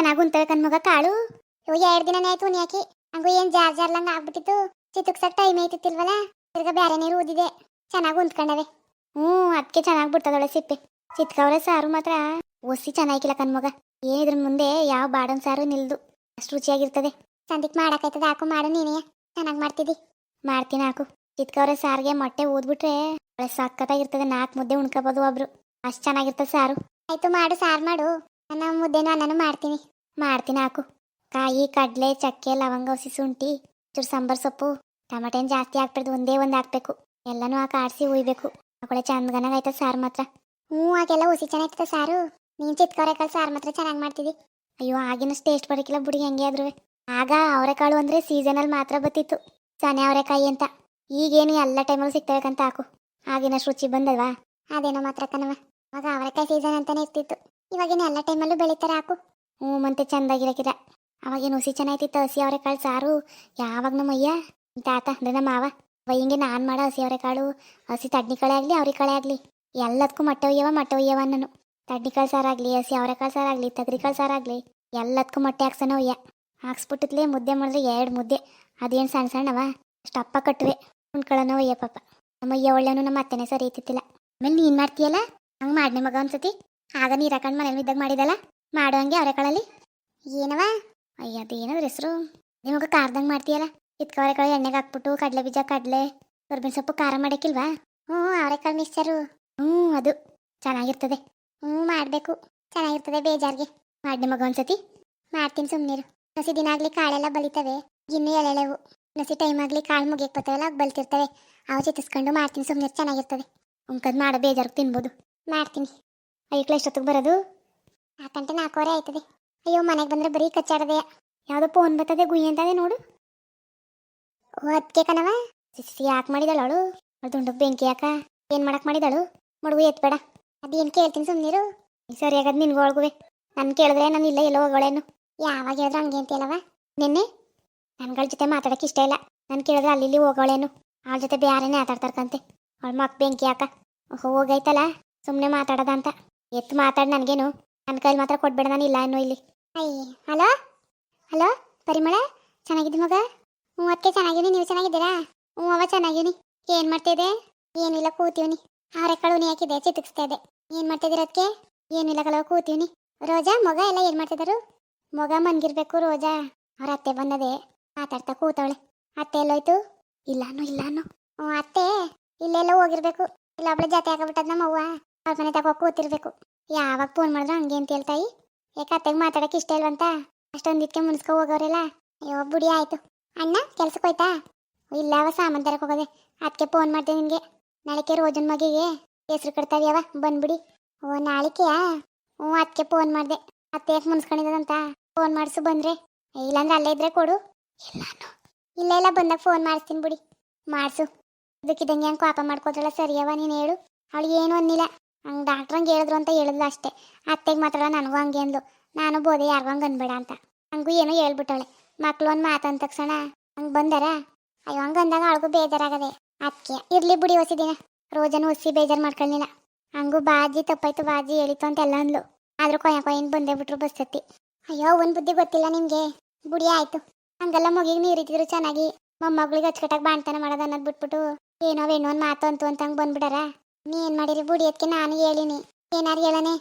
ಚೆನ್ನಾಗಿ ಉಂತವೆ ಕಣ್ಮಗ ಕಾಳು ಇವು ಎರಡು ದಿನನೇ ಆಯ್ತು ಉನ್ಯಾಕಿ ಹಂಗು ಏನ್ ಜಾರ್ ಜಾರ್ಲಂಗ ಆಗ್ಬಿಟ್ಟಿತ್ತು. ಚಿತುಕ್ಸಕ್ ಟೈಮ್ ಐತಿತ್ತಿಲ್ವಲ್ಲ ತಿರ್ಗ ಬ್ಯಾರೆ ನೀರು ಊದಿದೆ. ಚೆನ್ನಾಗಿ ಉಂತ್ಕೊಂಡವೆ. ಹ್ಞೂ ಅದಕ್ಕೆ ಚೆನ್ನಾಗಿ ಬಿಡ್ತದೊಳೆ ಸಿಪ್ಪೆ. ಚಿತ್ಕವಳೆ ಸಾರು ಮಾತ್ರ. ಒಸಿ ಚೆನ್ನಾಗಿಲ್ಲ ಕಣ್ಮಗ ಏನಿದ್ರ ಮುಂದೆ ಯಾವ ಬಾಡನ್ ಸಾರು ನಿಲ್ದು. ಅಷ್ಟು ರುಚಿಯಾಗಿರ್ತದೆ. ಚಂದಕ್ಕೆ ಮಾಡಾಕೈತದ ಹಾಕು ಮಾಡು ನೀನೇ. ಚೆನ್ನಾಗಿ ಮಾಡ್ತಿದಿ. ಮಾಡ್ತೀನಿ ಹಾಕು. ಚಿತ್ಕವ್ರೆ ಸಾರಿಗೆ ಮೊಟ್ಟೆ ಊದ್ಬಿಟ್ರೆ ಒಳ್ಳೆ ಸಕ್ಕತ್ತಾಗಿರ್ತದೆ ನಾಲ್ಕು ಮುದ್ದೆ ಉಣ್ಕೋಬೋದು ಒಬ್ರು. ಅಷ್ಟು ಚೆನ್ನಾಗಿರ್ತದೆ ಸಾರು. ಆಯ್ತು ಮಾಡು, ಸಾರು ಮಾಡು. ನಾನು ಮುದ್ದೆನೂ ಅನ್ನನೂ ಮಾಡ್ತೀನಿ. ಮಾಡ್ತೀನಿ ಹಾಕು. ಕಾಯಿ, ಕಡಲೆ, ಚಕ್ಕೆ, ಲವಂಗ, ಹಸಿ, ಶುಂಠಿ, ಚೂರು ಸಾಂಬಾರ್ ಸೊಪ್ಪು ಟಮಾಟೇನು ಜಾಸ್ತಿ ಹಾಕ್ಬಿಡ್ದು, ಒಂದೇ ಒಂದು ಹಾಕ್ಬೇಕು. ಎಲ್ಲನೂ ಹಾಕಿ ಆಡಿಸಿ ಉಯ್ಬೇಕು ಆಕಡೆ ಚಂದಗನಾಗ ಆಯ್ತದ ಸಾರು ಮಾತ್ರ. ಹ್ಞೂ ಆಗೆಲ್ಲ ಹುಸಿ ಚೆನ್ನಾಗ್ತದೆ ಸಾರು. ನೀನು ಚಿತ್ಕವರೆಕಾಳು ಸಾರು ಮಾತ್ರ ಚೆನ್ನಾಗಿ ಮಾಡ್ತಿದ್ದಿ ಅಯ್ಯೋ, ಆಗಿನಷ್ಟು ಟೇಸ್ಟ್ ಬರೋಕಿಲ್ಲ ಬುಡಿ ಹೆಂಗೆ ಆದ್ರೂ. ಆಗ ಅವರೆಕಾಳು ಅಂದರೆ ಸೀಸನಲ್ಲಿ ಮಾತ್ರ ಬತ್ತಿತ್ತು ಸನೆ ಅವರೆಕಾಯಿ ಅಂತ. ಈಗೇನು ಎಲ್ಲ ಟೈಮಲ್ಲಿ ಸಿಗ್ತಬೇಕಂತ ಹಾಕು. ಆಗಿನಷ್ಟು ರುಚಿ ಬಂದಲ್ವಾ ಅದೇನೋ ಮಾತ್ರ ಕಣವ ಆಗ ಅವರೆಕಾಯಿ ಸೀಸನ್ ಅಂತಾನೆ ಇರ್ತಿತ್ತು. ಇವಾಗಿನ ಎಲ್ಲ ಟೈಮಲ್ಲೂ ಬೆಳಿತಾರೆ ಹಾಕು. ಹ್ಞೂ ಮತ್ತೆ ಚಂದಾಗಿರಕಿದ. ಅವಾಗೇನು ಹುಸಿ ಚೆನ್ನಾಗಿತ್ತು ಹಸಿ ಅವರೆಕಾಳು ಸಾರು? ಯಾವಾಗ ನಮ್ಮ ಅಯ್ಯ? ತಾತ, ಅಂದ್ರೆ ನಮ್ಮ ಮಾವ. ಹಿಂಗೆ ನಾನು ಮಾಡೋ ಹಸಿ ಅವರೆಕಾಳು ಹಸಿ ತಡ್ನಿಕಾಳೆ ಆಗಲಿ ಅವ್ರಿಕಾಳೆ ಆಗಲಿ. ಎಲ್ಲದಕ್ಕೂ ಮೊಟ್ಟೆ ಒಯ್ಯವ ಮೊಟ್ಟೆ ಒಯ್ಯವ ನಾನು ತಡ್ನಿಕಾಳು ಸಾರಾಗಲಿ ಹಸಿ ಅವರೆಕಾಳು ಸಾರಾಗಲಿ ತಗರಿಕಾಳು ಸಾರಾಗಲಿ ಎಲ್ಲದಕ್ಕೂ ಮೊಟ್ಟೆ ಹಾಕ್ಸನ ಒಯ್ಯ. ಹಾಕ್ಸ್ಬಿಟ್ಟಿತ್ಲೆ ಮುದ್ದೆ ಮಾಡಿದ್ರೆ ಎರಡು ಮುದ್ದೆ. ಅದೇನು ಸಣ್ಣ ಸಣ್ಣವ? ಅಷ್ಟಪ್ಪ ಕಟ್ಟುವೆ ಉಣ್ಕೊಳ್ಳೋಣ ಒಯ್ಯ ಪಾಪ. ನಮ್ಮ ಅಯ್ಯ ಒಳ್ಳೆನು ನಮ್ಮ ಅತ್ತೆನೇ ಸರಿ ಇತ್ತಿಲ್ಲ ಆಮೇಲೆ ನೀನು ಮಾಡ್ತೀಯಲ್ಲ? ಹಂಗೆ ಮಾಡ್ನೆ ಮಗ ಒಂದ್ಸತಿ. ಆಗ ನೀರು ಹಾಕೊಂಡು ಮನೇಲಿ ಇದ್ದಾಗ ಮಾಡಿದಲ್ಲ? ಮಾಡೋ ಅವರೇ ಅವರೆಕಾಳಲ್ಲಿ ಏನವ ಅಯ್ಯ ಅದೇನದ್ರ ಹೆಸರು. ನಿಮಗೆ ಖಾರದಂಗೆ ಮಾಡ್ತೀಯಲ್ಲ? ಇದ್ಕ ಅವರೆಕಾಳು ಎಣ್ಣೆಗೆ ಹಾಕ್ಬಿಟ್ಟು ಕಡಲೆ ಬೀಜ, ಕಡಲೆ ಕರ್ಬಿನ ಸೊಪ್ಪು, ಖಾರ ಮಾಡಕ್ಕಿಲ್ವಾ? ಹ್ಞೂ ಅವರೆಕಾಳು ಮಿಕ್ಸರು ಹ್ಞೂ, ಅದು. ಚೆನ್ನಾಗಿರ್ತದೆ. ಹ್ಞೂ, ಮಾಡಬೇಕು. ಚೆನ್ನಾಗಿರ್ತದೆ ಬೇಜಾರಿಗೆ. ಮಾಡಿ ಮಗ ಒಂದ್ಸತಿ. ಮಾಡ್ತೀನಿ ಸುಮ್ಮನಿರು ಹಸಿ ದಿನ ಆಗಲಿ ಕಾಳೆಲ್ಲ ಬಲಿತವೆ. ಇನ್ನೂ ಎಳೆಳೆವು ನಸಿ ಟೈಮ್ ಆಗಲಿ ಕಾಳು ಮುಗಿಯಕ್ಕೆ ಬರ್ತಾವಲ್ಲ ಅವು ಬಲ್ತಿರ್ತವೆ. ಅವು ಚಿತ್ತಿಸ್ಕೊಂಡು ಮಾಡ್ತೀನಿ ಸುಮ್ಮನೆ ಚೆನ್ನಾಗಿರ್ತದೆ. ಉಂಕದ್ ಮಾಡೋ ಬೇಜಾರು ತಿನ್ಬೋದು. ಮಾಡ್ತೀನಿ. ಐಕ್ಳು ಎಷ್ಟೊತ್ತಿಗೆ ಬರೋದು? ನಾಲ್ಕಂಟೆ ನಾಲ್ಕೂವರೆ ಆಯ್ತದೆ. ಅಯ್ಯೋ, ಮನೆಗೆ ಬಂದ್ರೆ ಬರೀ ಕಚ್ಚಾಡದೆ. ಯಾವುದೋ ಫೋನ್ ಬರ್ತದೆ ಗುಯ್ ಅಂತದೆ ನೋಡು. ಓ ಅದಕ್ಕೆ ಕಣವ ಸಿಸಿ ಯಾಕೆ ಮಾಡಿದಾಳು ಅವಳು? ಅವಳು ದುಂಡು ಬೆಂಕಿ ಯಾಕ ಏನು ಮಾಡಕ್ಕೆ ಮಾಡಿದಳು? ಮಡುಗು ಎತ್ಬೇಡ. ಅದೇನು ಕೇಳ್ತೀನಿ ಸುಮ್ಮನಿರು ಆಗದ ನಿನ್ಗೆ ಒಳಗುವೆ ನಾನು ಕೇಳಿದ್ರೆ ನಾನು ಇಲ್ಲ ಎಲ್ಲ ಹೋಗೋಳೇನು ಯಾವಾಗ ಹೇಳಿದ್ರೆ ಹಂಗೆ ಹೇಳವ ನಿನ್ನೆ? ನನ್ಗಳ ಜೊತೆ ಮಾತಾಡಕ್ಕೆ ಇಷ್ಟ ಇಲ್ಲ. ನಾನು ಕೇಳಿದ್ರೆ ಅಲ್ಲಿ ಇಲ್ಲಿ ಹೋಗೋಳೇನು ಅವಳ ಜೊತೆ ಬೇರೆನೇ ಆಟಾಡ್ತಾರ್ಕಂತೆ ಅವಳ ಮಕ್ ಬೆಂಕಿ ಯಾಕ ಹೋಗೈತಲ್ಲ. ಸುಮ್ಮನೆ ಮಾತಾಡೋದ ಅಂತ. ಎತ್ತು ಮಾತಾಡಿ ನನಗೇನು. ನನ್ನ ಕೈಲಿ ಮಾತ್ರ ಕೊಡ್ಬೇಡ ನಾನು ಇಲ್ಲ ಅನ್ನೋ ಇಲ್ಲಿ. ಅಯ್ಯ, ಹಲೋ? ಹಲೋ, ಪರಿಮಳ? ಚೆನ್ನಾಗಿದ್ದಿ ಮಗ? ಹ್ಞೂ ಅದಕ್ಕೆ ಚೆನ್ನಾಗಿದ್ದೀನಿ. ನೀವು ಚೆನ್ನಾಗಿದ್ದೀರಾ? ಹ್ಞೂ, ಅವ ಚೆನ್ನಾಗಿನಿ ಏನು ಮಾಡ್ತಿದ್ದೆ ಏನಿಲ್ಲ, ಕೂತೀವ್ನಿ. ಕಳು ನೀ ಹಾಕಿದೆ ಚಿತ್ಕಿಸ್ತಾ ಇದೆ. ಏನು ಮಾಡ್ತಿದ್ದೀರ ಅದಕ್ಕೆ ಏನಿಲ್ಲ ಕಲವ ಕೂತೀವ್ನಿ. ರೋಜಾ, ಮಗ ಎಲ್ಲ ಏನು ಮಾಡ್ತಿದ್ದಾರು ಮಗ ಮನ್ಗಿರ್ಬೇಕು, ರೋಜಾ. ಅವ್ರ ಅತ್ತೆ ಬಂದದೆ. ಮಾತಾಡ್ತಾ ಕೂತವಳೆ. ಅತ್ತೆ ಎಲ್ಲೋಯ್ತು? ಇಲ್ಲಾನು ಇಲ್ಲಾನು ಹ್ಞೂ, ಅತ್ತೆ ಇಲ್ಲೆಲ್ಲ ಹೋಗಿರ್ಬೇಕು. ಇಲ್ಲ ಒಬ್ಳೆ ಜಾತಿ ಹಾಕಬಿಟ್ಟದ ನಮ್ಮ ಅವ್ವ ಅವ್ರ ಮನೆ ತಗೋ ಕೂತಿರ್ಬೇಕು. ಯಾವಾಗ ಫೋನ್ ಮಾಡಿದ್ರು ಹಂಗೆ ಅಂತ ಹೇಳ್ತಾಯಿ. ಯಾಕೆ ಅತ್ತೆಗೆ ಮಾತಾಡಕ್ಕೆ ಇಷ್ಟ ಇಲ್ವಂತ? ಅಷ್ಟೊಂದು ಇದಕ್ಕೆ ಮುನ್ಸ್ಕೊ ಹೋಗೋರೆಲ್ಲ ಅಯ್ಯೋ, ಬುಡಿ ಆಯ್ತು. ಅಣ್ಣ ಕೆಲ್ಸಕ್ಕೆ ಹೋಯ್ತಾ? ಇಲ್ಲ, ಅವ ಸಾಮಾನು ತರಕ್ಕೆ ಹೋಗೋದೆ. ಅದಕ್ಕೆ ಫೋನ್ ಮಾಡ್ದೆ ನಿನಗೆ. ನಾಳೆಕೆ ರೋಜನ್ ಮಗಿಗೆ ಹೆಸ್ರು ಕಟ್ತಾವ್ಯವ, ಬಂದ್ಬಿಡಿ. ಓ, ನಾಳಿಕೆಯಾ? ಹ್ಞೂ ಅದಕ್ಕೆ ಫೋನ್ ಮಾಡಿದೆ. ಅತ್ತೆ ಯಾಕೆ ಮುನ್ಸ್ಕೊಂಡಿದಂತ ಫೋನ್ ಮಾಡಿಸು ಬಂದ್ರೆ. ಇಲ್ಲಾಂದ್ರೆ ಅಲ್ಲೇ ಇದ್ರೆ ಕೊಡು. ಇಲ್ಲಾನು ಇಲ್ಲ ಇಲ್ಲ, ಬಂದಾಗ ಫೋನ್ ಮಾಡಿಸ್ತೀನಿ ಬಿಡಿ. ಮಾಡಿಸು. ಇದಕ್ಕಿದಂಗೆ ಹಂಗೆ ಕೋಪ ಮಾಡ್ಕೋದ್ರಲ್ಲ ಸರಿಯವ ನೀನು ಹೇಳು. ಅವಳು ಏನು ಅನ್ನಿಲ್ಲ. ಹಂಗೆ ಡಾಕ್ಟ್ರಂಗೆ ಹೇಳಿದ್ರು ಅಂತ ಹೇಳಿದ್ಲು ಅಷ್ಟೇ. ಅತ್ತೆಗೆ ಮಾತ್ರ ನನಗೂ ಹಂಗೆ ಅಂದ್ಲು. ನಾನು ಬೋದೆ ಯಾರಿಗೂ ಹಂಗೆ ಅನ್ಬೇಡ ಅಂತ. ಹಂಗೂ ಏನೋ ಹೇಳ್ಬಿಟ್ಟವಳೆ. ಮಕ್ಳು ಒಂದು ಮಾತಂದ ತಕ್ಷಣ, ಹಂಗೆ ಬಂದಾರ? ಅಯ್ಯೋ, ಹಂಗೆ ಅಂದಾಗ ಅವಳಿಗೂ ಬೇಜಾರಾಗದೆ. ಅದಕ್ಕೆ ಇರಲಿ ಬಿಡಿ ಹೊಸಿದಿನ ರೋಜನು ಹೊಸಿ ಬೇಜಾರು ಮಾಡ್ಕೊಳ್ಳಿಲ್ಲ ಹಂಗೂ ಬಾಜಿ ತಪ್ಪಾಯ್ತು, ಬಾಜಿ ಹೇಳಿತು ಅಂತ ಎಲ್ಲ ಅಂದ್ಲು. ಆದ್ರೂ ಕೊಯ್ಯ ಕೊಯ್ಯನ್ ಬಂದೇ ಬಿಟ್ರು ಬಸ್ತತ್ತಿ ಅಯ್ಯೋ ಒಂದು ಬುದ್ಧಿ ಗೊತ್ತಿಲ್ಲ ನಿಮಗೆ. ಬುಡಿ, ಆಯ್ತು. ಹಂಗೆಲ್ಲ ಮಗಿಗೆ ನೀರಿತಿದ್ರು ಚೆನ್ನಾಗಿ. ಮೊಮ್ಮಗಳಿಗೆ ಅಚ್ಚುಕಟ್ಟಾಗಿ ಬಾಣ್ತನ ಮಾಡೋದು ಅನ್ನೋದು ಬಿಟ್ಬಿಟ್ಟು ಏನೋ ಏನೋ ಒಂದು ಮಾತು ಅಂತು ಅಂತ ಹಂಗೆ ಬಂದ್ಬಿಡಾರ? ನೀ ಏನು ಮಾಡಿರಿ ಬುಡಿ ಅದಕ್ಕೆ ನಾನು ಹೇಳಿನಿ. ಏನಾರು ಹೇಳನೆ?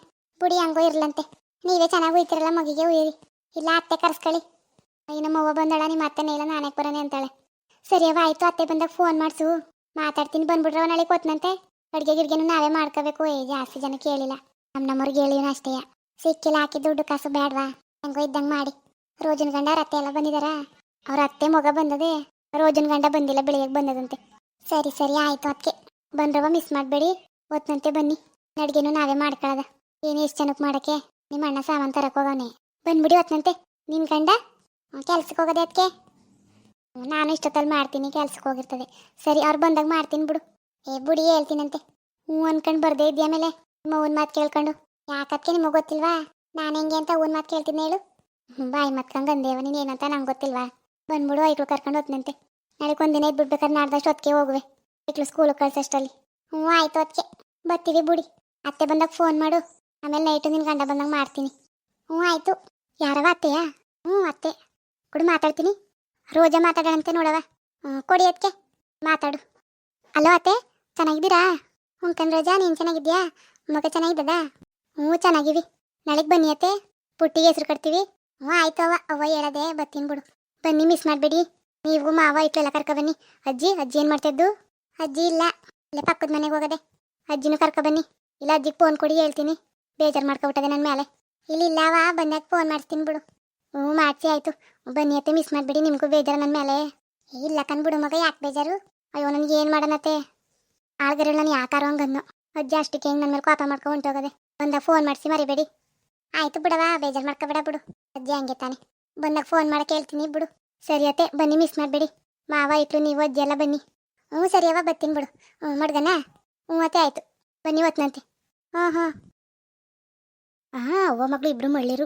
ಬುಡಿ ಹಂಗೋ ಇರ್ಲಂತೆ. ನೀವೇ ಚೆನ್ನಾಗಿ ಹೋಯ್ತಿರಲ್ಲ ಮಗಿಗೆ ಉಯ್ಯಿರಿ ಇಲ್ಲ ಅತ್ತೆ ಕರ್ಸ್ಕೊಳ್ಳಿ ನಮ್ಮ ಅವ್ವ ಬಂದಳ, ನಿಮ್ಮ ಅತ್ತೆನೇ ಇಲ್ಲ, ನಾನೇ ಬರೋನೆ ಅಂತಾಳೆ. ಸರಿಯವ ಆಯ್ತು, ಅತ್ತೆ ಬಂದಾಗ ಫೋನ್ ಮಾಡಿಸು. ಮಾತಾಡ್ತೀನಿ, ಬಂದ್ಬಿಡ್ರವ ನಾಳೆ ಕೊತ್ನಂತೆ ಅಡುಗೆ ಗಿಡ್ಗೆನು ನಾವೇ ಮಾಡ್ಕೋಬೇಕು. ಏ, ಜಾಸ್ತಿ ಜನ ಕೇಳಿಲ್ಲ. ನಮ್ಮ ನಮ್ಮವ್ರಿಗೆ ಹೇಳಿನ ಅಷ್ಟೇ. ಸಿಕ್ಕಿಲ್ಲ ಹಾಕಿ ದುಡ್ಡು ಕಾಸು ಬೇಡವಾ ಹೆಂಗೋ ಇದ್ದಂಗೆ ಮಾಡಿ. ರೋಜಿನ ಗಂಡ ಅತ್ತೆ ಎಲ್ಲ ಬಂದಿದಾರ? ಅವ್ರ ಅತ್ತೆ ಮಗ ಬಂದದೆ. ರೋಜನ್ ಗಂಡ ಬಂದಿಲ್ಲ, ಬೆಳಿಗ್ಗೆ ಬಂದದಂತೆ. ಸರಿ ಸರಿ, ಆಯ್ತು ಅದಕ್ಕೆ ಬಂದ್ರವ ಮಿಸ್ ಮಾಡಬೇಡಿ. ಓದ್ನಂತೆ ಬನ್ನಿ. ಅಡ್ಗೆನು ನಾವೇ ಮಾಡ್ಕೊಳ್ಳೋದ ಏನು ಎಷ್ಟು ಜನಕ್ಕೆ ಮಾಡಕ್ಕೆ? ನಿಮ್ಮ ಅಣ್ಣ ಸಾಮಾನು ತರಕೋಗವನೆ ಬಂದ್ಬಿಡಿ ಓದ್ನಂತೆ ನಿನ್ ಗಂಡ ಕೆಲ್ಸಕ್ಕೆ ಹೋಗೋದೆ ಅದಕ್ಕೆ ನಾನು ಇಷ್ಟೊತ್ತಲ್ಲಿ ಮಾಡ್ತೀನಿ ಕೆಲ್ಸಕ್ಕೆ ಹೋಗಿರ್ತದೆ. ಸರಿ, ಅವ್ರು ಬಂದಾಗ ಮಾಡ್ತೀನಿ ಬಿಡು. ಏ, ಬುಡಿ, ಹೇಳ್ತೀನಂತೆ. ಹ್ಞೂ ಅನ್ಕೊಂಡು ಬರ್ದೇ ಇದೆಯಾ ಮೇಲೆ? ನಿಮ್ಮ ಅವ್ವನ ಮಾತು ಕೇಳ್ಕೊಂಡು. ಯಾಕಕ್ಕೆ ನಿಮಗೆ ಗೊತ್ತಿಲ್ವಾ? ನಾನು ಹೆಂಗೆ ಅಂತ ಅವ್ವನ ಮಾತು ಕೇಳ್ತೀನಿ ಹೇಳು. ಬಾಯಿ ಮತ್ಕಂಗೆ ಅಂದೇವ ನೀನು ಏನಂತ ನಂಗೆ ಗೊತ್ತಿಲ್ವಾ? ಬಂದ್ಬಿಡು, ಐಕ್ಳು ಕರ್ಕೊಂಡು ಹೋಗ್ತಂತೆ ನಾಳೆ ಒಂದಿನ ಇದ್ದು ಬಿಡ್ಬೇಕಾದ್ರೆ ನಾಡ್ದಷ್ಟು ಹೊತ್ತಿಗೆ ಹೋಗುವೆ. ಐಕ್ಳು ಸ್ಕೂಲ್ ಕಳ್ಸಷ್ಟಲ್ಲಿ ಹ್ಞೂ, ಆಯ್ತು ಅದಕ್ಕೆ ಬರ್ತೀವಿ ಬುಡಿ. ಅತ್ತೆ ಬಂದಾಗ ಫೋನ್ ಮಾಡು. ಆಮೇಲೆ ನೈಟು ನಿನ್ನ ಗಂಡ ಬಂದಾಗ ಮಾಡ್ತೀನಿ. ಹ್ಞೂ, ಆಯಿತು. ಯಾರವ ಅತ್ತೆಯಾ? ಹ್ಞೂ, ಅತ್ತೆ. ಕೊಡು, ಮಾತಾಡ್ತೀನಿ. ರೋಜಾ ಮಾತಾಡೋಣಂತೆ ನೋಡವ ಹ್ಞೂ, ಕೊಡಿ ಅದಕ್ಕೆ ಮಾತಾಡು. ಅಲೋ ಅತ್ತೆ, ಚೆನ್ನಾಗಿದ್ದೀರಾ? ಹ್ಞೂ ಕಣ್ ರೋಜಾ, ನೀನು ಚೆನ್ನಾಗಿದ್ಯಾ ಮಗ ಚೆನ್ನಾಗಿದ್ದದ? ಹ್ಞೂ, ಚೆನ್ನಾಗಿವಿ. ನಾಳೆಗೆ ಬನ್ನಿ ಅತ್ತೆ. ಪುಟ್ಟಿಗೆ ಹೆಸರು ಕಟ್ತೀವಿ. ಹ್ಞೂ, ಆಯ್ತು ಅವ ಅವ್ವ ಹೇಳದೆ ಬರ್ತೀನಿ ಬಿಡು. ಬನ್ನಿ ಮಿಸ್ ಮಾಡಬೇಡಿ. ನೀವು ಮಾವ ಇಟ್ಲೆಲ್ಲ ಕರ್ಕೊ ಬನ್ನಿ. ಅಜ್ಜಿ ಅಜ್ಜಿ ಏನು ಮಾಡ್ತಿದ್ದು ಅಜ್ಜಿ ಇಲ್ಲ. ಇಲ್ಲೇ ಪಕ್ಕದ ಮನೆಗೆ ಹೋಗದೆ. ಅಜ್ಜಿನೂ ಕರ್ಕೊ ಬನ್ನಿ. ಇಲ್ಲ ಅಜ್ಜಿಗೆ ಫೋನ್ ಕೊಡಿ ಹೇಳ್ತೀನಿ. ಬೇಜಾರು ಮಾಡ್ಕೊಬಿಟ್ಟದೆ ನನ್ನ ಮೇಲೆ ಇಲ್ಲಿ ಇಲ್ಲವ ಬಂದಾಗ ಫೋನ್ ಮಾಡ್ತೀನಿ ಬಿಡು. ಹ್ಞೂ, ಮಾಡಿಸಿ, ಆಯಿತು. ಬನ್ನಿ ಅತ್ತೆ ಮಿಸ್ ಮಾಡಬೇಡಿ. ನಿಮಗೂ ಬೇಜಾರು ನನ್ನ ಮೇಲೆ ಇಲ್ಲ ಕಣ್ಬಿಡು ಮಗ, ಯಾಕೆ ಬೇಜಾರು? ಅಯ್ಯೋ, ನನಗೆ ಏನು ಮಾಡೋಣತ್ತೆ ಆಳ್ಗರ ನಾನು ಯಾಕಾರೋ ಹಂಗನ್ನು ಅಜ್ಜಿ ಅಷ್ಟಕ್ಕೆ ಹೆಂಗೆ ನನ್ನ ಮೇಲೆ ಕೋಪ ಮಾಡ್ಕೊಂಡು ಹೊಂಟೋಗದೆ. ಬಂದಾಗ ಫೋನ್ ಮಾಡಿಸಿ, ಮರಿಬೇಡಿ. ಆಯಿತು ಬಿಡವ, ಬೇಜಾರು ಮಾಡ್ಕೊಬೇಡ ಬಿಡು ಅಜ್ಜಿ ಹಂಗೆ ತಾನೆ. ಬಂದಾಗ ಫೋನ್ ಮಾಡಕ್ಕೆ ಹೇಳ್ತೀನಿ ಬಿಡು. ಸರಿ ಅತ್ತೆ, ಬನ್ನಿ ಮಿಸ್ ಮಾಡಬೇಡಿ. ಮಾವ ಇಟ್ಲು ನೀವು, ಅಜ್ಜಿ ಎಲ್ಲ ಬನ್ನಿ. ಹ್ಞೂ ಸರಿ, ಯಾವಾಗ ಬರ್ತೀನಿ ಬಿಡು. ಹ್ಞೂ ಮಡ್ಗನ ಹ್ಞೂ, ಅತ್ತೆ, ಆಯಿತು. ಬನ್ನಿ ಹೊತ್ನಂತೆ ಹಾಂ ಹಾಂ. ಹಾಂ ಅವ್ವ ಮಗಳು ಇಬ್ಬರು ಮಳ್ಳಿರು.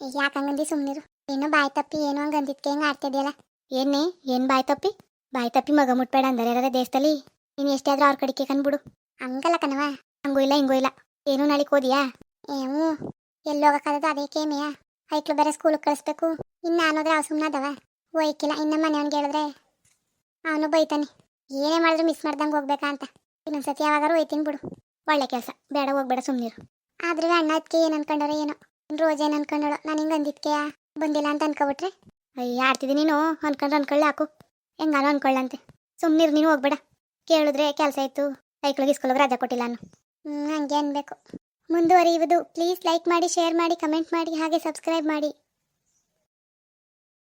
ಯಾಕೆ ಹಂಗಂದಿ ಸುಮ್ಮನಿರು ಏನೋ ಬಾಯ್ ತಪ್ಪಿ ಏನೋ ಹಂಗೆ ಅಂದಿದ್ಕೆ ಹೆಂಗೆ ಆಡ್ತಿದ್ಯಲ್ಲ? ಏನೇ ಏನು ಬಾಯ್ ತಪ್ಪಿ? ಬಾಯ್ ತಪ್ಪಿ ಮಗ ಮುಟ್ಬೇಡ ಅಂದರೆ ಯಾರ ದೇಶದಲ್ಲಿ? ನೀನು ಎಷ್ಟೇ ಆದ್ರೂ ಅವ್ರ ಕಡೆಗೆ ಕಂದ್ಬಿಡು ಹಂಗಲ್ಲ ಕಣವ ಹಂಗೂ ಇಲ್ಲ, ಹಿಂಗೂ ಇಲ್ಲ. ಏನೂ ನಾಳೆ ಓದಿಯಾ? ಏ, ಹ್ಞೂ. ಎಲ್ಲೋಗಕ್ಕಾಗದು ಅದೇ ಕೇಮೆಯಾ. ಐಕ್ಳು ಬೇರೆ ಸ್ಕೂಲಿಗೆ ಕಳಿಸ್ಬೇಕು. ಇನ್ನು ಅನ್ನೋದ್ರೆ ಅವ್ರು ಸುಮ್ಮನೆ ಅದಾವ ಓಯ್ಕಿಲ್ಲ ಇನ್ನು ಮನೆಯವ್ನಿಗೆ ಹೇಳಿದ್ರೆ. ಅವನು ಬೈತಾನೆ. ಏನೇ ಮಾಡಿದ್ರು ಮಿಸ್ ಮಾಡ್ದಂಗೆ ಹೋಗ್ಬೇಕಾ ಅಂತ. ಇನ್ನೊಂದ್ಸತಿ ಯಾವಾಗಾರು ಹೋಯ್ತೀನಿ ಬಿಡು ಒಳ್ಳೆ ಕೆಲಸ. ಬೇಡ, ಹೋಗ್ಬೇಡ ಸುಮ್ಮನಿರು ಆದ್ರೆ ಅಣ್ಣ ಅದಕ್ಕೆ ಏನು ಅನ್ಕೊಂಡಾರ ಏನೋ. ರೋಜ್ ಏನು ಅನ್ಕೊಂಡಳು. ನಾನು ಹಿಂಗೆ ಅಂದಿದ್ಕೆಯಾ ಬಂದಿಲ್ಲ ಅಂತ ಅನ್ಕೊಬಿಟ್ರೆ? ಅಯ್ಯ ಆಡ್ತಿದ್ದೀನಿ ನೀನು? ಅನ್ಕೊಂಡ್ರೆ ಅನ್ಕೊಳ್ಳೆ, ಹಾಕು. ಹೆಂಗಾನು ಅನ್ಕೊಳ್ಳಂತೆ. ಸುಮ್ಮನಿರು ನೀನು ಹೋಗ್ಬೇಡ. ಕೇಳಿದ್ರೆ ಕೆಲಸ ಇತ್ತು ಐಕ್ಳಿಗೆ ಇಸ್ಕೊಳಗೆ ರಜೆ ಕೊಟ್ಟಿಲ್ಲ ನಾನು ಹ್ಞೂ ಹಂಗೆ ಅನ್ಬೇಕು. ಮುಂದುವರಿಯುವುದು. ಪ್ಲೀಸ್ ಲೈಕ್ ಮಾಡಿ, ಶೇರ್ ಮಾಡಿ, ಕಮೆಂಟ್ ಮಾಡಿ, ಹಾಗೆ ಸಬ್ಸ್ಕ್ರೈಬ್ ಮಾಡಿ.